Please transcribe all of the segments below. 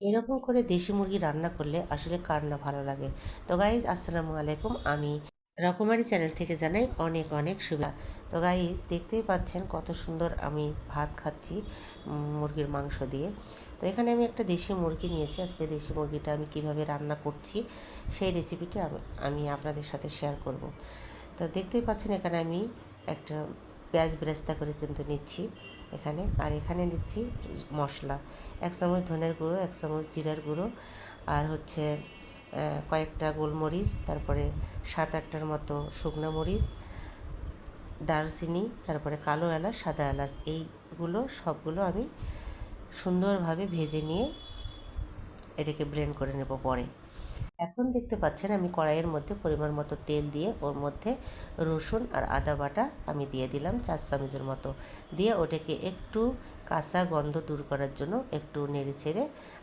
এরকম করে দেশি মুরগি রান্না করলে আসলে কার না ভালো লাগে। তো গাইজ আসসালামু আলাইকুম। আমি রকমারি চ্যানেল থেকে জানাই অনেক অনেক শুভেচ্ছা। তো গাইজ দেখতেই পাচ্ছেন কত সুন্দর আমি ভাত খাচ্ছি মুরগির মাংস দিয়ে। তো এখানে আমি একটা দেশি মুরগি নিয়েছি। আজকে দেশি মুরগিটা আমি কীভাবে রান্না করছি সেই রেসিপিটা আমি- আমি আপনাদের সাথে শেয়ার করব। তো দেখতেই পাচ্ছেন এখানে আমি একটা পেঁয়াজ বেরেস্তা করে কিন্তু নিচ্ছি। এখানে। আর এখানে দিচ্ছি মশলা। এক চামচ ধনের গুঁড়ো, এক চামচ জিরার গুঁড়ো। আর হচ্ছে কয়েকটা গোলমরিচ, তারপরে সাত আটটার মতো শুকনো মরিচ, দারচিনি, তারপরে কালো এলাচ, সাদা এলাচ। এইগুলো সবগুলো আমি সুন্দরভাবে ভেজে নিয়ে এটাকে ব্লেন্ড করে নেব পরে। এখন দেখতে পাচ্ছেন আমি কড়াইয়ের মধ্যে পরিমাণ মতো তেল দিয়ে ওর মধ্যে রসুন আর আদা বাটা আমি দিয়ে দিলাম চার চামচের মতো। দিয়ে ওটাকে একটু কাঁচা গন্ধ দূর করার জন্য একটু নেড়ে ছেড়ে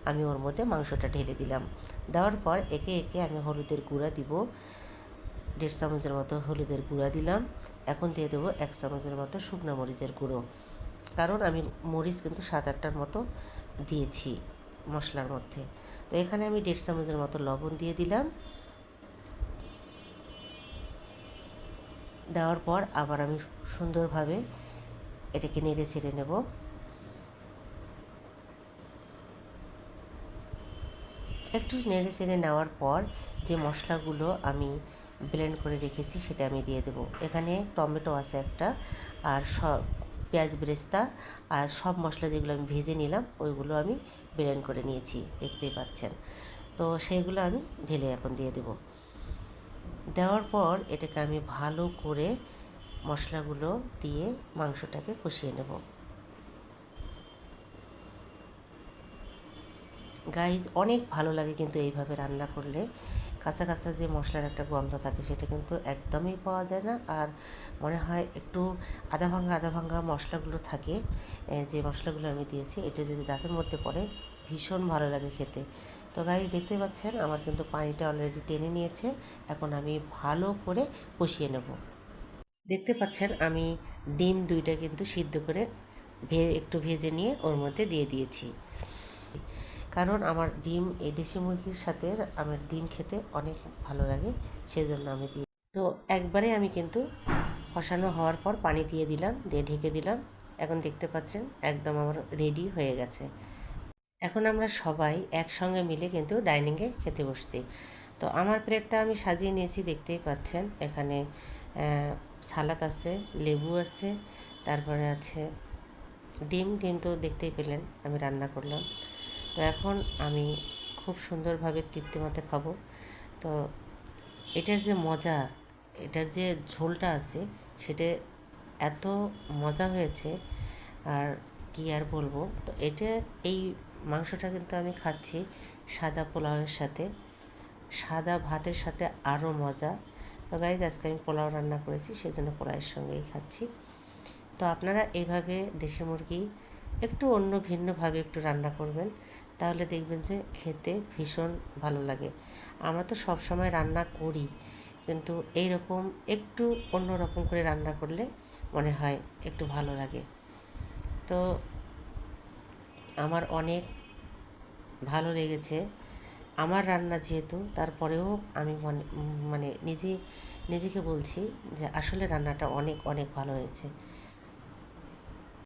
আমি ওর মধ্যে মাংসটা ঢেলে দিলাম। দেওয়ার পর একে একে আমি হলুদের গুঁড়া দিব। দেড় চামচের মতো হলুদের গুঁড়া দিলাম। এখন দিয়ে দেবো এক চামচের মতো শুকনো মরিচের গুঁড়ো। কারণ আমি মরিচ কিন্তু সাত আটটার মতো দিয়েছি। মশলার মধ্যে। তো এখানে আমি দেড় চামচের মতো লবণ দিয়ে দিলাম। দেওয়ার পর আবার আমি সুন্দরভাবে এটাকে নেড়ে ছেড়ে নেব। একটু নেড়ে চেড়ে নেওয়ার পর যে মশলাগুলো আমি ব্লেন্ড করে রেখেছি সেটা আমি দিয়ে দেবো। এখানে টমেটো আছে একটা আর পেঁয়াজ বেরেস্তা আর সব মশলা যেগুলো আমি ভেজে নিলাম, ওইগুলো আমি ব্লেন্ড করে নিয়েছি, দেখতেই পাচ্ছেন। তো সেগুলো আমি ঢেলে এখন দিয়ে দেব। দেওয়ার পর এটাকে আমি ভালো করে মশলাগুলো দিয়ে মাংসটাকে কষিয়ে নেব। গাইজ অনেক ভালো লাগে কিন্তু এইভাবে রান্না করলে। কাঁচা কাঁচা যে মশলার একটা গন্ধ থাকে, সেটা কিন্তু একদমই পাওয়া যায় না। আর মনে হয় একটু আধা ভাঙ্গা আধা ভাঙ্গা মশলাগুলো থাকে যে মশলাগুলো আমি দিয়েছি, এটা যদি দাঁতের মধ্যে পড়ে, ভীষণ ভালো লাগে খেতে। তো গাইজ দেখতে পাচ্ছেন, আমার কিন্তু পানিটা অলরেডি টেনে নিয়েছে। এখন আমি ভালো করে কষিয়ে নেব। দেখতে পাচ্ছেন, আমি ডিম দুইটা কিন্তু সিদ্ধ করে ভে, একটু ভেজে নিয়ে ওর মধ্যে দিয়ে দিয়েছি। কারণ আমার ডিম, এই দেশি মুরগির সাথে আমার ডিম খেতে অনেক ভালো লাগে, সেজন্য আমি দিই তো একবারে আমি কিন্তু কষানো হওয়ার পর পানি দিয়ে দিলাম, দিয়ে ঢেকে দিলাম। এখন দেখতে পাচ্ছেন একদম আমার রেডি হয়ে গেছে। এখন আমরা সবাই একসঙ্গে মিলে কিন্তু ডাইনিংয়ে খেতে বসছি। তো আমার প্লেটটা আমি সাজিয়ে নিয়েছি, দেখতেই পাচ্ছেন। এখানে সালাদ আছে, লেবু আছে, তারপরে আছে ডিম। ডিম তো দেখতেই পেলেন, আমি রান্না করলাম। তো এখন আমি খুব সুন্দরভাবে তৃপ্তি খাব। তো এটার যে মজা, এটার যে ঝোলটা আছে, সেটা এত মজা হয়েছে, আর কি আর বলব? তো এটা, এই মাংসটা কিন্তু আমি খাচ্ছি সাদা পোলাওয়ের সাথে। সাদা ভাতের সাথে আরও মজা। তো গাইজ আজকে আমি পোলাও রান্না করেছি সেই জন্য পোলাওয়ের সঙ্গেই খাচ্ছি। তো আপনারা এইভাবে দেশি মুরগি একটু অন্য ভিন্নভাবে একটু রান্না করবেন। তাহলে দেখবেন যে খেতে ভীষণ ভালো লাগে। আমরা তো সব সময় রান্না করি, কিন্তু এই রকম একটু অন্য রকম করে রান্না করলে মনে হয় একটু ভালো লাগে। তো আমার অনেক ভালো লেগেছে। আমার রান্না যেহেতু, তারপরেও আমি মনে মানে নিজে, নিজেকে বলছি যে আসলে রান্নাটা অনেক অনেক ভালো হয়েছে।